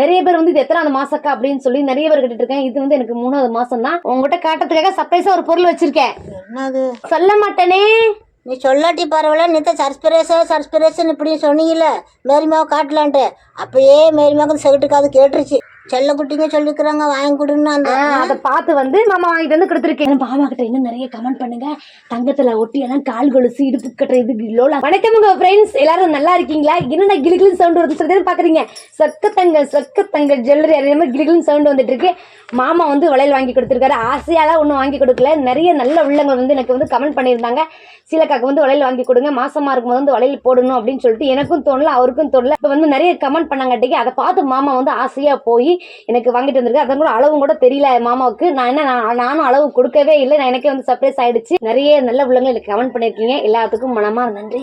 நிறைய பேர் வந்து இது எத்தனாவது மாசக்கா? அப்படின்னு சொல்லி நிறைய பேர் கேட்டுட்டு இருக்கேன். இது வந்து எனக்கு மூணாவது மாசம் தான் உங்ககிட்ட காட்டுறதுக்காக சர்ப்ரைஸா ஒரு பொருள் வச்சிருக்கேன். என்னது? சொல்ல மாட்டேனே. நீ சொல்லாட்டி பரவாயில்ல. நித்த சர்ஸ்பிரேஷன் சர்ஸ்பிரேஷன் இப்படி சொன்னீங்கல்ல. மேரிமாவை காட்டலான்ட்டு. அப்பயே மேரிமாவுக்கு செகட்டுக்காது கேட்டுருச்சு. செல்ல குட்டிங்க சொல்லிக்கிறாங்க வாங்கி கொடுன்னு அந்த அதை பார்த்து வந்து மாமா வாங்கிட்டு வந்து கொடுத்துருக்கேன். மாமா கிட்ட இன்னும் நிறைய கமெண்ட் பண்ணுங்க. தங்கத்துல ஒட்டி எல்லாம் கால் கொலுசு இடுப்பு கட்டுற இது லோலா. வணக்கம் உங்க ஃப்ரெண்ட்ஸ் எல்லாரும் நல்லா இருக்கீங்களா? என்னடா கிளிகிளி சவுண்ட் வருது? சொல்லி பாக்குறீங்க சொக்க தங்க சொக்க தங்க ஜுவல்லரி அதே மாதிரி கிளிகிளி சவுண்ட் வந்துட்டு இருக்கு. மாமா வந்து வளையல் வாங்கி கொடுத்துருக்காரு. ஆசையாலாம் ஒன்றும் வாங்கி கொடுக்கல. நிறைய நல்ல உள்ளங்கள் வந்து எனக்கு வந்து கமெண்ட் பண்ணியிருந்தாங்க. சீலக்காக்கு வந்து வளையல் வாங்கி கொடுங்க. மாசமா இருக்கும்போது வந்து வளையல் போடணும் அப்படின்னு சொல்லிட்டு எனக்கும் தோணல அவருக்கும் தோணல. இப்போ வந்து நிறைய கமெண்ட் பண்ணாங்காட்டிக்கு அதை பார்த்து மாமா வந்து ஆசையா போய் எனக்கு வாங்கிட்டு வந்திருக்கு. அதன் கூட அளவும் கூட தெரியல மாமாவுக்கு. நான் என்ன நான் நானும் அளவு கொடுக்கவே இல்லை. நான் எனக்கே வந்து சர்ப்ரைஸ் ஆயிடுச்சு. நிறைய நல்ல உள்ளங்கள் எனக்கு கமெண்ட் பண்ணியிருக்கீங்க. எல்லாத்துக்கும் மனமா நன்றி.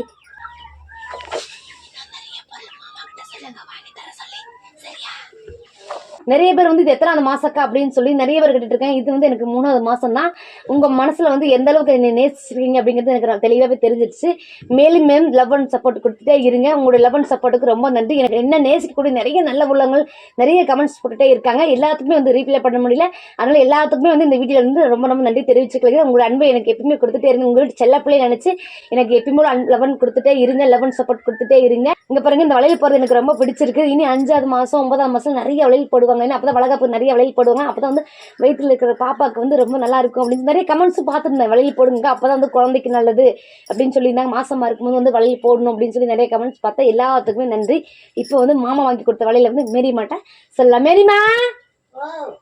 நிறைய பேர் வந்து இது எத்தனாவது மாசக்கா? அப்படின்னு சொல்லி நிறைய பேர் கேட்டுட்டு இருக்கேன். இது வந்து எனக்கு மூணாவது மாசம் தான் உங்க மனசுல வந்து எந்த அளவுக்கு என்னை நேசிச்சிருக்கீங்க அப்படிங்கிறது எனக்கு தெளிவாகவே தெரிஞ்சிருச்சு மேலும் மேலும் லவ் அண்ட் சப்போர்ட் கொடுத்துட்டே இருங்க. உங்களுடைய லவ் அண்ட் சப்போர்ட்டுக்கு ரொம்ப நன்றி. எனக்கு என்ன நேசிக்கக்கூடிய நிறைய நல்ல உள்ளங்கள் நிறைய கமெண்ட்ஸ் போட்டுட்டே இருக்காங்க. எல்லாத்துக்குமே வந்து ரீப்ளை பண்ண முடியல. அதனால எல்லாத்துக்குமே வந்து இந்த வீடியோல இருந்து ரொம்ப ரொம்ப நன்றி தெரிவிச்சுக்கிறேன் உங்களோட அன்பை எனக்கு எப்பவுமே கொடுத்துட்டே இருங்க. உங்க செல்ல பிள்ளை நினைச்சு எனக்கு எப்பயுமே லெவன் கொடுத்துட்டே இருங்க. லெவன் சப்போர்ட் கொடுத்துட்டே இருங்க. இங்க பாருங்க இந்த வளையல் போறது எனக்கு ரொம்ப பிடிச்சிருக்கு. இனி அஞ்சாவது மாசம் ஒன்பதாம் மாசம் நிறைய வளையல் போடுவாங்க. ஏன்னா அப்பதான் வளகாப்பு நிறைய வளையல் போடுவாங்க. அப்பதான் வந்து வயிற்றுல இருக்கிற பாப்பாக்கு வந்து ரொம்ப நல்லா இருக்கும் அப்படின்னு நிறைய கமெண்ட்ஸ் பார்த்துருந்தேன். வளையல் போடுங்க அப்பதான் வந்து குழந்தைக்கு நல்லது அப்படின்னு சொல்லியிருந்தாங்க. மாசமா இருக்கும்போது வந்து வளையல் போடணும் அப்படின்னு சொல்லி நிறைய கமெண்ட்ஸ் பார்த்தா எல்லாத்துக்குமே நன்றி. இப்போ வந்து மாமா வாங்கி கொடுத்த வளையல வந்து மேரி மாட்டேன் சொல்லலாம். மேரிமா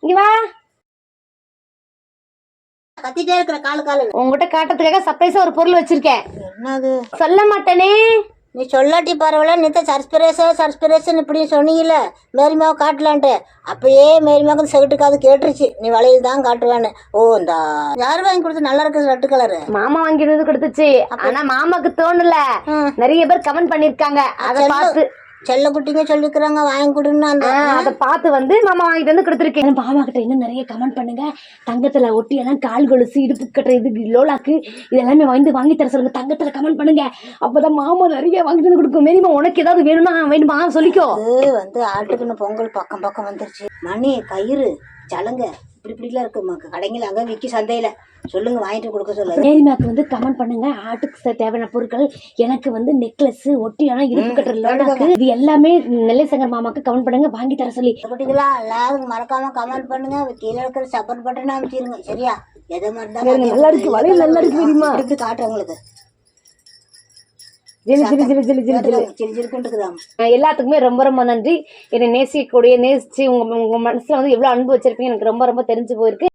இங்க வா. கத்திட்டே இருக்கிற காலு காலு உங்ககிட்ட காட்டுறதுக்காக சர்ப்ரைஸா ஒரு பொருள் வச்சிருக்கேன். சொல்ல மாட்டேனே. நீ சொல்லாட்டி பரவாயில்ல நித்த சர்ஸ்பிரேஷன் சர்ஸ்பிரேஷன் இப்படி சொன்னீங்கல்ல மேரிமாவை காட்டலான்ட்டு. அப்பயே மேரிமாவுக்கு செகட்டுக்காது கேட்டுருச்சு. நீ வளையல் தான் காட்டுவேன்னு. ஓ இந்த. யார் வாங்கி கொடுத்து நல்லா இருக்குது ரெட்டு கலரு. மாமா வாங்கிட்டு வந்து கொடுத்துச்சு ஆனா மாமாக்கு தோணல. நிறைய பேர் கமெண்ட் பண்ணிருக்காங்க அதை பார்த்து செல்ல குட்டிங்க சொல்லிக்கிறாங்க வாங்கி கொடுன்னு அந்த அதை பார்த்து வந்து மாமா வாங்கிட்டு வந்து கொடுத்துருக்கேன். மாமா கிட்ட இன்னும் நிறைய கமெண்ட் பண்ணுங்க. தங்கத்துல ஒட்டி எல்லாம் கால் கொலுசு இடுப்பு கட்டுற இது லோலாக்கு இதெல்லாமே வந்து வாங்கி தர சொல்லுங்க. தங்கத்துல கமெண்ட் பண்ணுங்க. அப்பதான் மாமா நிறைய வாங்கிட்டு வந்து கொடுக்கும். மேரிமா உனக்கு ஏதாவது வேணுமா? வேணுமா? சொல்லிக்கோ. வந்து ஆட்டுக்குன்னு பொங்கல் பக்கம் பக்கம் வந்துருச்சு. மணி கயிறு. சலங்க. இப்படி இப்படிலாம் இருக்கு. கடைங்கள அங்கே விக்கி சந்தையில. சொல்லுங்க வாங்கிட்டு கொடுக்க சொல்லு மேரிமாக்கு வந்து கமெண்ட் பண்ணுங்க. ஆட்டுக்கு தேவையான பொருட்கள் எனக்கு வந்து நெக்லஸ் ஒட்டி எல்லாம் இடுப்பு கட்டுற இது எல்லாமே நெல்லை சங்கர் மாமாக்கு கமெண்ட் பண்ணுங்க. வாங்கி தர சொல்லி. குட்டிகளா எல்லாரும் மறக்காம கமெண்ட் பண்ணுங்க. கீழே இருக்கிற சப்போர்ட் பட்டன் அமைச்சிருங்க. சரியா? எதை மாதிரி வளையல் நல்லா இருக்கு தெரியுமா? இப்படி காட்டு உங்களுக்கு. ஜிலி ஜிலி ஜிலி எல்லாத்துக்குமே ரொம்ப ரொம்ப நன்றி. என்னை நேசிக்கக்கூடிய நேசிச்சு உங்க உங்க மனசுல வந்து எவ்வளவு அன்பு வச்சிருப்பீங்க எனக்கு ரொம்ப ரொம்ப தெரிஞ்சு போயிருக்கு.